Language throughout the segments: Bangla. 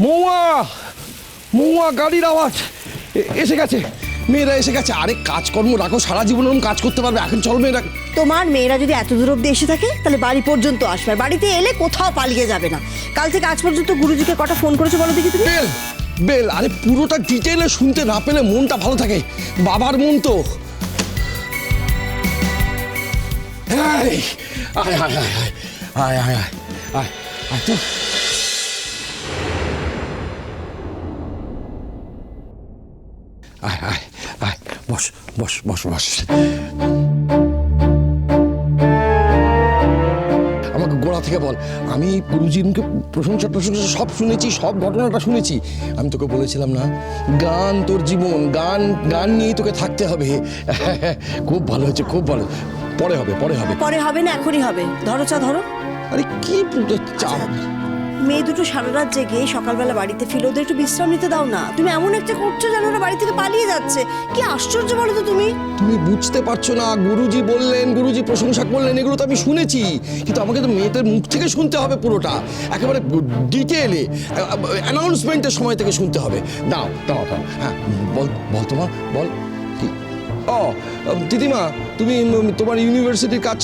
মৌয়া মৌয়া গাড়ির আওয়াজ এসে গেছে মেয়েরা এসে গেছে আরে কাজকর্ম রাখো সারা জীবন এরকম কাজ করতে পারবে এখন চল মেয়েরা তোমার মেয়েরা যদি এত দূর অব্দি এসে থাকে তাহলে বাড়ি পর্যন্ত আসবে বাড়িতে এলে কোথাও পালিয়ে যাবে না কাল থেকে আজ পর্যন্ত গুরুজিকে কটা ফোন করেছ বলো দেখি তুমি বেল বেল আরে পুরোটা ডিটেলে শুনতে না পেলে মনটা ভালো থাকে বাবার মন তো আয় আয় আয় আয় আয় আয় আয় আয় আয় আয় বস বস বস বস আমাকে গোড়া থেকে বল। আমি গুরুজির মুখে প্রশংসা প্রশংসা সব শুনেছি সব ঘটনাটা শুনেছি। আমি তোকে বলেছিলাম না গান তোর জীবন গান গান নিয়েই তোকে থাকতে হবে। খুব ভালো হয়েছে খুব ভালো। পরে হবে পরে হবে। পরে হবে না এখনই হবে। ধরো চা ধরো। আরে কি পুরো চাপ মেয়ে দুটো সারা রাত জেগে সকালবেলা বাড়িতে ফিরে ওদের একটু বিশ্রাম নিতে দাও না। তুমি এমন একটা করছ যেন ওরা বাড়ি থেকে পালিয়ে যাচ্ছে। কি আশ্চর্য বলো তো তুমি? তুমি বুঝতে পারছ না, গুরুজি বললেন, গুরুজি প্রশংসা করলেন, এগুলো তো আমি শুনেছি। কিন্তু আমাকে তো মেয়েদের মুখ থেকে শুনতে হবে পুরোটা। একেবারে ডিটেলে অ্যানাউন্সমেন্টের সময় থেকে শুনতে হবে। দাও দাও হ্যাঁ বল বল তোমার, বল। ও, দিদিমা, তুমি তোমার ইউনিভার্সিটির কাজ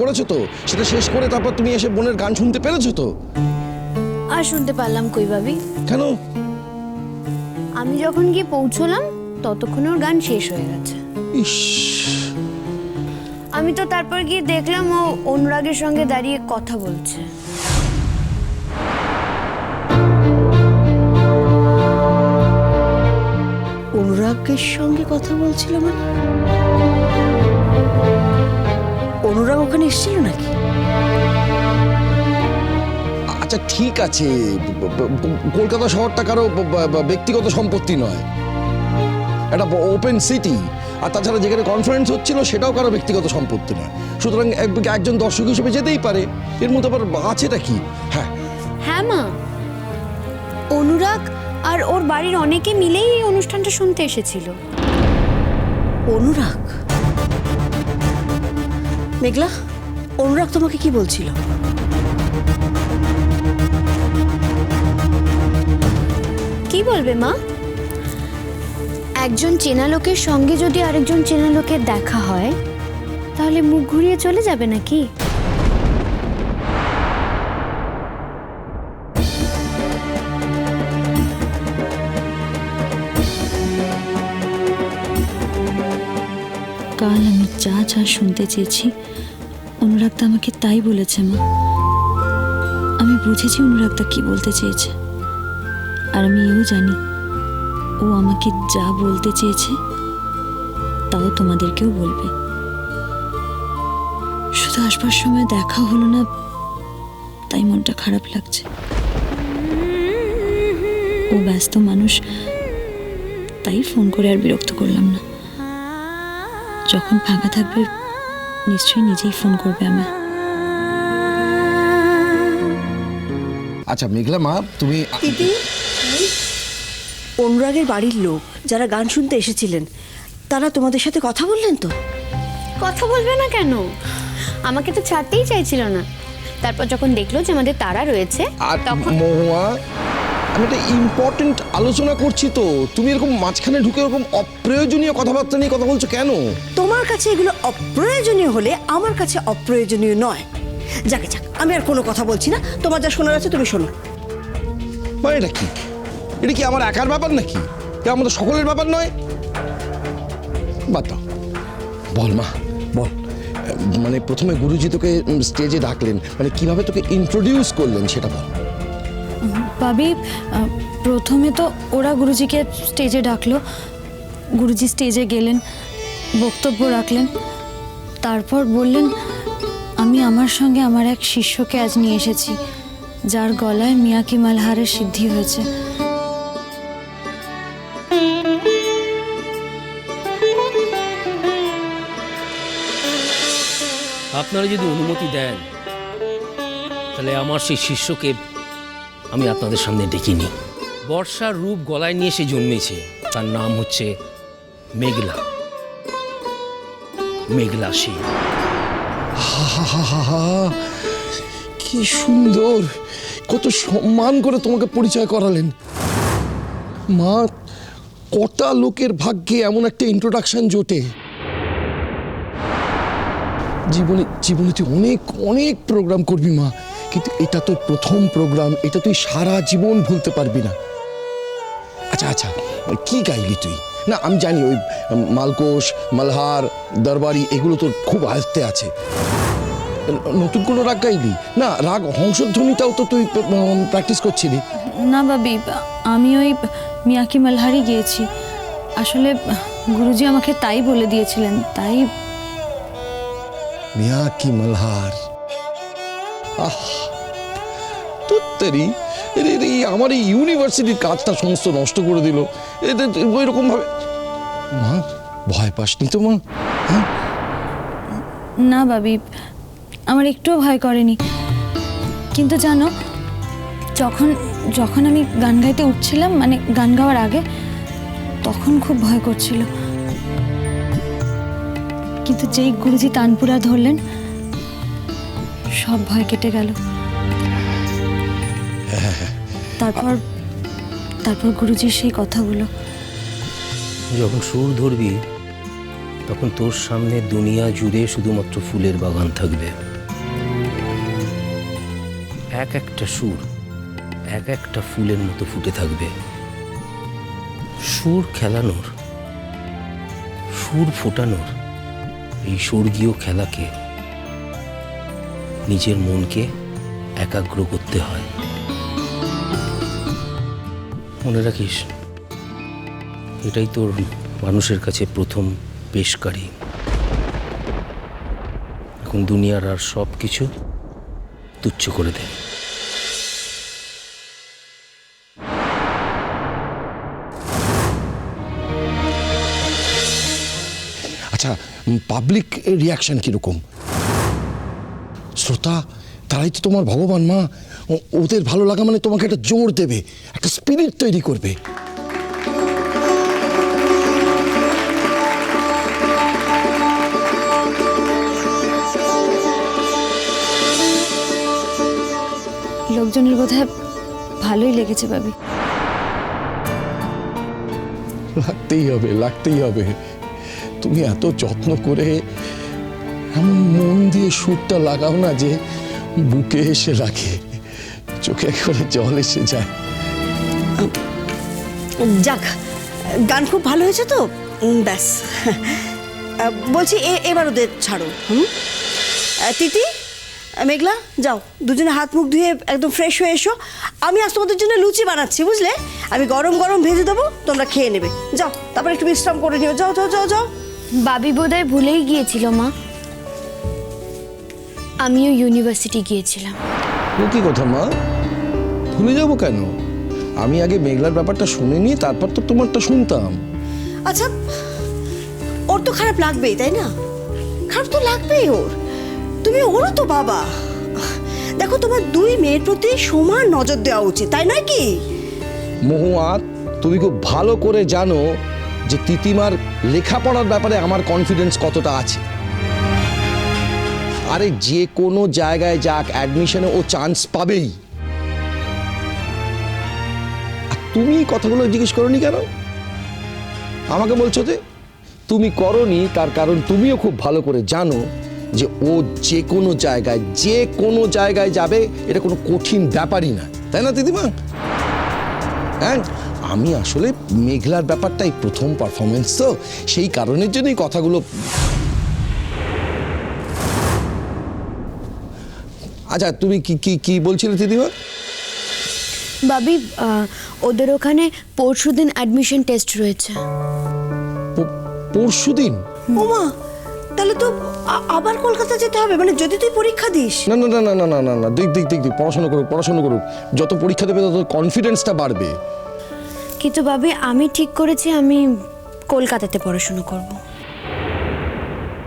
করেছ তো? সেটা শেষ করে তারপর তুমি এসে বোনের গান শুনতে পেরেছ তো? আর শুনতে পারলাম কই ভাবি? কেন? আমি যখন গিয়ে পৌঁছলাম ততক্ষণ ওর গান শেষ হয়ে গেছে। ইস। আমি তো তারপর গিয়ে দেখলাম ও অনুরাগের সঙ্গে দাঁড়িয়ে কথা বলছে। অনুরাগের সঙ্গে কথা বলছিল মানে? অনুরাগ ওখানে এসেছিল নাকি? আচ্ছা ঠিক আছে। কলকাতা শহরটা কারও ব্যক্তিগত সম্পত্তি নয়। একটা ওপেন সিটি আর তাছাড়া যেখানে কনফারেন্স হচ্ছিল সেটাও কারও ব্যক্তিগত সম্পত্তি নয়। সুতরাং এক- একজন দর্শক হিসেবে যেতেই পারে। এর মধ্যে আবার আছেটা কি? হ্যাঁ। হ্যাঁ মা। অনুরাগ আর ওর বাড়ির অনেকে মিলেই এই অনুষ্ঠানটা শুনতে এসেছিল। অনুরাগ? মেঘলা অনুরাগ তোমাকে কি বলছিল? বলবে, মা? একজন চেনা লোকের সঙ্গে যদি আরেকজন চেনা লোকের দেখা হয়, তাহলে মুখ ঘুরিয়ে চলে যাবে নাকি? কাল আমি যা যা শুনতে চেয়েছি, অনুরাগদা আমাকে তাই বলেছে, মা। আমি বুঝেছি অনুরাগদা কি বলতে চেয়েছে। আর আমি এও জানি ও আমাকে যা বলতে চেয়েছে তাও তোমাদেরকেও বলবে। শুধু আসবার সময় দেখা হলো না তাই মনটা খারাপ লাগছে। ও ব্যস্ত মানুষ তাই ফোন করে আর বিরক্ত করলাম না। যখন ফাঁকা থাকবে নিশ্চয়ই নিজেই ফোন করবে আমায়। আচ্ছা মেঘলা মা তুমি দিদি? অনুরাগের বাড়ির লোক যারা গান শুনতে এসেছিলেন তারা তোমাদের সাথে কথা বললেন তো? কথা বলবে না কেন? আমাকে তো ছাড়তেই চাইছিল না। তারপর যখন দেখল যে আমাদের তারা রয়েছে আর তখন মহুয়া আমি একটা ইম্পর্টেন্ট আলোচনা করছি তো। তুমি এরকম মাঝখানে ঢুকে এরকম অপ্রয়োজনীয় কথাবার্তা নিয়ে কথা বলছো কেন? তোমার কাছে এগুলো অপ্রয়োজনীয় হলে আমার কাছে অপ্রয়োজনীয় নয়। যাকে যাক আমি আর কোনো কথা বলছি না। তোমার যা শোনার আছে তুমি শোনো। মানে এটা কি? এটা কি আমার একার ব্যাপার নাকি? এটা আমাদের সকলের ব্যাপার নয়? বাদ দাও। বল মা, বল। মানে প্রথমে গুরুজি তোকে স্টেজে ডাকলেন মানে কীভাবে তোকে ইন্ট্রোডিউস করলেন সেটা বল। ভাবি, প্রথমে তো ওরা গুরুজিকে স্টেজে ডাকলো। গুরুজি স্টেজে গেলেন, বক্তব্য রাখলেন। তারপর বললেন, আমি আমার সঙ্গে আমার এক শিষ্যকে আজ নিয়ে এসেছি, যার গলায় মিয়াকি মালহারের সিদ্ধি হয়েছে। আপনারা যদি অনুমতি দেন, তাহলে আমার সেই শিষ্যকে আমি আপনাদের সামনে ডেকে নিই। বর্ষার রূপ গলায় নিয়ে সে জন্মেছে। তার নাম হচ্ছে মেঘলা। মেঘলা সিং কি সুন্দর! কত সম্মান করে তোমাকে পরিচয় করালেন। মা, কটা লোকের ভাগ্যে এমন একটা ইন্ট্রোডাকশন জোটে। জীবনে জীবনে তুই অনেক অনেক প্রোগ্রাম করবি মা, কিন্তু এটা তোর প্রথম প্রোগ্রাম এটা তুই সারা জীবন ভুলতে পারবি না। আচ্ছা আচ্ছা কি গাইলি তুই? না, আমি জানি ওই মালকোষ, মালহার, দরবারি, এগুলো তোর খুব আয়ত্তে আছে। নতুন কোনো রাগ গাইলি? না, রাগ হংসধ্বনিটাও তো তুই প্র্যাকটিস করছিলি। না বাবি আমি ওই মিয়াকি মালহারি গিয়েছি। আসলে, গুরুজি আমাকে তাই বলে দিয়েছিলেন, তাই কি মালহার আহ তুত্তেরি রে আমার এই ইউনিভার্সিটির কাজটা সমস্ত নষ্ট করে দিল। এতে ওই রকম ভাবে মা, ভয় পাসনি তো মা? হ্যাঁ? না বাবি আমার একটুও ভয় করেনি। কিন্তু জানো, যখন যখন আমি গান গাইতে উঠছিলাম মানে গান গাওয়ার আগে, তখন খুব ভয় করছিল। কিন্তু যেই গুরুজি তানপুরা ধরলেন, সব ভয় কেটে গেল। তারপর তারপর গুরুজির সেই কথাগুলো। যখন সুর ধরবি, তখন তোর সামনে দুনিয়া জুড়ে শুধুমাত্র ফুলের বাগান থাকবে। এক একটা সুর, এক একটা ফুলের মতো ফুটে থাকবে। সুর খেলানোর, সুর ফোটানোর এই স্বর্গীয় খেলাকে নিজের মনকে একাগ্র করতে হয়। মনে রাখিস, এটাই তোর মানুষের কাছে প্রথম পেশকারী। এখন দুনিয়ার আর সব কিছু তুচ্ছ করে দেয় আচ্ছা পাবলিক রিয়াকশন কীরকম? শ্রোতা তারাই তো তোমার ভগবান মা। ওদের ভালো লাগা মানে তোমাকে একটা জোর দেবে একটা স্পিরিট তৈরি করবে। লোকজনের বোধহয় ভালোই লেগেছে বাবি লাগতেই হবে লাগতেই হবে। তুমি এত যত্ন করে এমন মন দিয়ে সুরটা লাগাও না যে বুকে এসে রাখে, চোখে করে জল এসে যায়। যাক, গান খুব ভালো হয়েছে তো? ব্যাস। বলছি এবার ওদের ছাড়ো, হুম? তিতি, মেঘলা, যাও, দুজনে হাত মুখ ধুয়ে একদম ফ্রেশ হয়ে এসো। আমি আজ তোমাদের জন্য লুচি বানাচ্ছি, বুঝলে? আমি গরম গরম ভেজে দেবো, তোমরা খেয়ে নেবে। যাও, তারপর একটু বিশ্রাম করে নিও। যাও যাও যাও যাও। বাবি বোধহয় ভুলেই গিয়েছিল মা। আমিও ইউনিভার্সিটি গিয়েছিলাম। ও কি কথা মা? ভুলে যাব কেন? আমি আগে মেঘলার ব্যাপারটা শুনে নিয়ে তারপর তো তোমারটা শুনতাম। আচ্ছা ওর তো খারাপ লাগবেই তাই না? খারাপ তো লাগবেই ওর। তুমি ওরও তো বাবা। দেখো তোমার দুই মেয়ের প্রতি সমান নজর দেওয়া উচিত তাই নয় কি? মহুয়া তুমি খুব ভালো করে জানো যে তিতিমার লেখাপড়ার ব্যাপারে আমার কনফিডেন্স কতটা আছে। আরে যে কোনো জায়গায় যাক অ্যাডমিশনে ও চান্স পাবেই। তুমি কথাগুলো জিজ্ঞেস করনি কেন? আমাকে বলছো যে, তুমি করনি তার কারণ তুমিও খুব ভালো করে জানো যে ও যে কোনো জায়গায়, যে কোনো জায়গায় যাবে, এটা কোনো কঠিন ব্যাপারই না। তাই না দিদিমা হ্যাঁ আমি আসলে মেঘলার ব্যাপারটাই প্রথম পারফরমেন্স তো সেই কারণের জন্যই কথাগুলো আচ্ছা তুমি কি কি কি বলছিলে দিদিমা? বাবি আহ, ওদের ওখানে পরশুদিন অ্যাডমিশন টেস্ট রয়েছে। পরশুদিন? ওমা! তাহলে তো আবার কলকাতা যেতে হবে? মানে যদি তুই পরীক্ষা দিস। না না না না না না না না দিক দিক দিক দিক পড়াশোনা করুক পড়াশোনা করুক। যত পরীক্ষা দেবে তত কনফিডেন্সটা বাড়বে। কিন্তু বাবি আমি ঠিক করেছি আমি কলকাতাতে পড়াশুনো করব।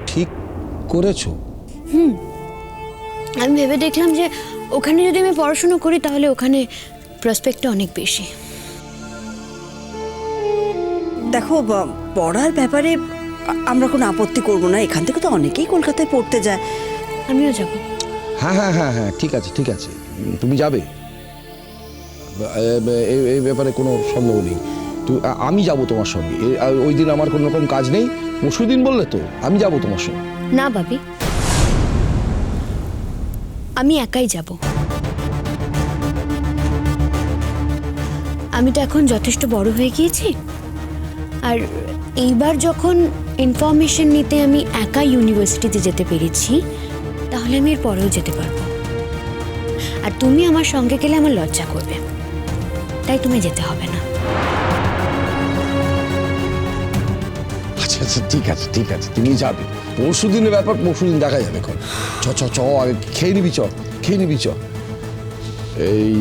ঠিক করেছ? আমি ভেবে দেখলাম যে ওখানে যদি আমি পড়াশুনো করি তাহলে ওখানে প্রসপেক্টটা অনেক বেশি। দেখো পড়ার ব্যাপারে আমরা কোনো আপত্তি করব না এখান থেকে তো অনেকেই কলকাতায় পড়তে যায়। আমিও যাব। হ্যাঁ হ্যাঁ হ্যাঁ হ্যাঁ ঠিক আছে ঠিক আছে। তুমি যাবে? এই- ব্যাপারে কোনো সন্দেহ নেই। তু আমি যাব তোমার সঙ্গে। ওই দিন আমার কোনো রকম কাজ নেই। পরশু দিন বললে তো আমি যাব তোমার সঙ্গে। না ভাবি। আমি একাই যাব। আমি তো এখন যথেষ্ট বড় হয়ে গিয়েছি। আর এইবার যখন ইনফরমেশন নিতে আমি একা ইউনিভার্সিটিতে যেতে পেরেছি, তাহলে আমি এর পরেও যেতে পারব। আর তুমি আমার সঙ্গে গেলে আমার লজ্জা করবে। তাই তুমি যেতে হবে না। আচ্ছা আচ্ছা ঠিক আছে ঠিক আছে, তুমি যাবে। পরশু দিনের ব্যাপার পরশু দিন দেখা যাবে, এখন। চ চ চ, আগে খেয়ে নিবি, চ, খেয়ে নিবি, চ। এই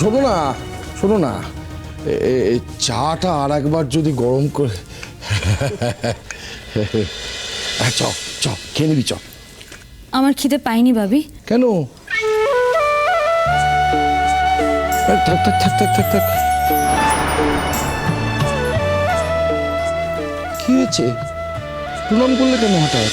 শোনো না শোনো না। চাটা আর একবার যদি গরম করে। হ্যাঁ, চ চ খেয়ে নিবি চ। আমার খিদে পাইনি ভাবি। কেন? থাক থাক থাক থাক থাক থাক। কি হয়েছে? প্রণাম করলে কেন হঠাৎ?